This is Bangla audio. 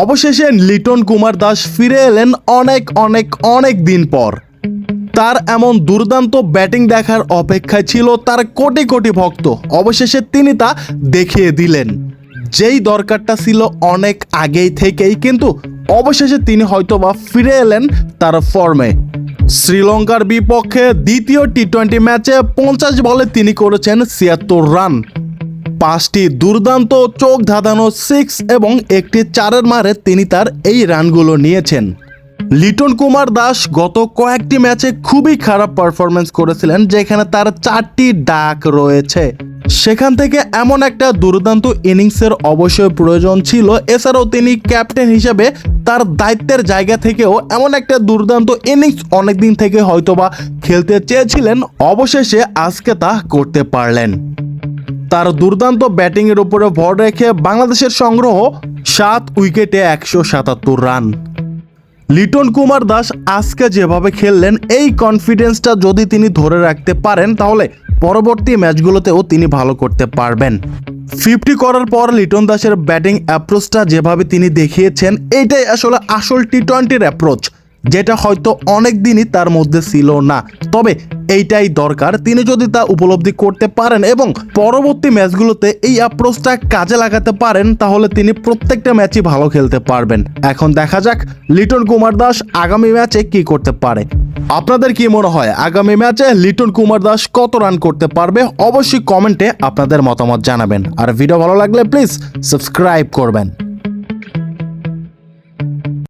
অবশেষে লিটন কুমার দাস ফিরে এলেন অনেক অনেক অনেক দিন পর। তার এমন দুর্দান্ত ব্যাটিং দেখার অপেক্ষায় ছিল তার কোটি কোটি ভক্ত। অবশেষে তিনি তা দেখিয়ে দিলেন। যেই দরকারটা ছিল অনেক আগেই থেকেই, কিন্তু অবশেষে তিনি হয়তোবা ফিরে এলেন তার ফর্মে। শ্রীলঙ্কার বিপক্ষে দ্বিতীয় টি টোয়েন্টি ম্যাচে পঞ্চাশ বলে তিনি করেছেন ছিয়াত্তর রান। পাঁচটি দুর্দান্ত চোখ ধাঁধানো সিক্স এবং একটি চারের মারে তিনি তার এই রানগুলো নিয়েছেন। লিটন কুমার দাস গত কয়েকটি ম্যাচে খুবই খারাপ পারফরমেন্স করেছিলেন, যেখানে তার চারটি ডাক রয়েছে। সেখান থেকে এমন একটা দুর্দান্ত ইনিংসের অবশ্যই প্রয়োজন ছিল। এছাড়াও তিনি ক্যাপ্টেন হিসেবে তার দায়িত্বের জায়গা থেকেও এমন একটা দুর্দান্ত ইনিংস অনেকদিন থেকে হয়তোবা খেলতে চেয়েছিলেন, অবশেষে আজকে তা করতে পারলেন। তার দুর্দান্ত ব্যাটিংয়ের উপরে ভর রেখে বাংলাদেশের সংগ্রহ সাত উইকেটে একশো সাতাত্তর রান। লিটন কুমার দাস আজকে যেভাবে খেললেন, এই কনফিডেন্সটা যদি তিনি ধরে রাখতে পারেন, তাহলে পরবর্তী ম্যাচগুলোতেও তিনি ভালো করতে পারবেন। ফিফটি করার পর লিটন দাসের ব্যাটিং অ্যাপ্রোচটা যেভাবে তিনি দেখিয়েছেন, এইটাই আসলে আসল টি টোয়েন্টির অ্যাপ্রোচ যেটা হয়তো অনেক দিনই তার মধ্যে ছিল না। তবে এইটাই দরকার, তিনি যদি তা উপলব্ধি করতে পারেন এবং পরবর্তী ম্যাচগুলোতে এই অ্যাপ্রোচটা কাজে লাগাতে পারেন, তাহলে তিনি প্রত্যেকটা ম্যাচই ভালো খেলতে পারবেন। এখন দেখা যাক লিটন কুমার দাস আগামী ম্যাচে কি করতে পারে। আপনাদের কি মনে হয়, আগামী ম্যাচে লিটন কুমার দাস কত রান করতে পারবে? অবশ্যই কমেন্টে আপনাদের মতামত জানাবেন। আর ভিডিও ভালো লাগলে প্লিজ সাবস্ক্রাইব করবেন।